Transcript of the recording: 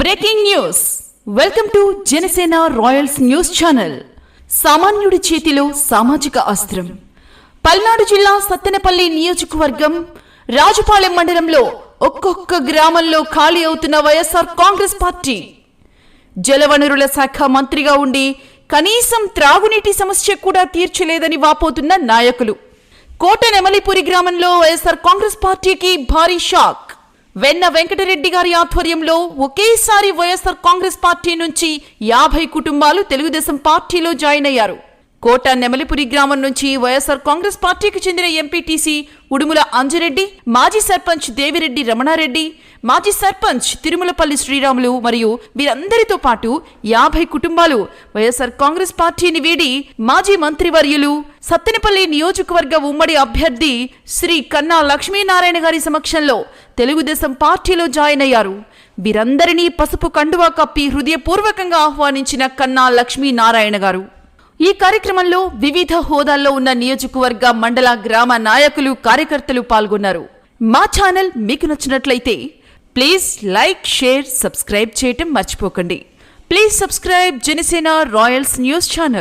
Breaking news. Welcome to Janasena royals news channel. సామాన్యుడి చేతిలో సామాజిక అస్త్రం. పల్నాడు జిల్లా సత్తెనపల్లి నియోజకవర్గం రాజుపాలెం మండలంలో ఒక్కొక్క గ్రామంలో ఖాళీ అవుతున్న వైఎస్ఆర్ కాంగ్రెస్ పార్టీ. జలవనరుల శాఖ మంత్రిగా ఉండి కనీసం త్రాగునీటి సమస్య కూడా తీర్చలేదని వాపోతున్న నాయకులు. కోట నెమలిపురి గ్రామంలో వైఎస్ఆర్ కాంగ్రెస్ పార్టీకి భారీ షాక్. వెన్న వెంకటరెడ్డి గారి ఆధ్వర్యంలో ఒకేసారి వైఎస్ఆర్ కాంగ్రెస్ పార్టీ నుంచి యాభై కుటుంబాలు తెలుగుదేశం పార్టీలో జాయిన్ అయ్యారు. కోట నెమలిపురి గ్రామం నుంచి వైఎస్ఆర్ కాంగ్రెస్ పార్టీకి చెందిన ఎంపీటీసీ ఉడుముల అంజరెడ్డి మాజీ సర్పంచ్ దేవిరెడ్డి రమణారెడ్డి మాజీ సర్పంచ్ తిరుమలపల్లి శ్రీరాములు మరియు వీరందరితో పాటు యాభై కుటుంబాలు వైఎస్ఆర్ కాంగ్రెస్ పార్టీని వీడి మాజీ మంత్రివర్యులు సత్తెనపల్లి నియోజకవర్గ ఉమ్మడి అభ్యర్థి శ్రీ కన్నా లక్ష్మీనారాయణ గారి సమక్షంలో తెలుగుదేశం పార్టీలో జాయిన్ అయ్యారు. వీరందరినీ పసుపు కండువా కప్పి హృదయపూర్వకంగా ఆహ్వానించిన కన్నా లక్ష్మీనారాయణ గారు. ఈ కార్యక్రమంలో వివిధ హోదాల్లో ఉన్న నియోజకవర్గ మండల గ్రామ నాయకులు కార్యకర్తలు పాల్గొన్నారు. మా ఛానల్ మీకు నచ్చినట్లయితే ప్లీజ్ లైక్ షేర్ సబ్స్క్రైబ్ చేయటం మర్చిపోకండి. Please subscribe Janasena royals news channel.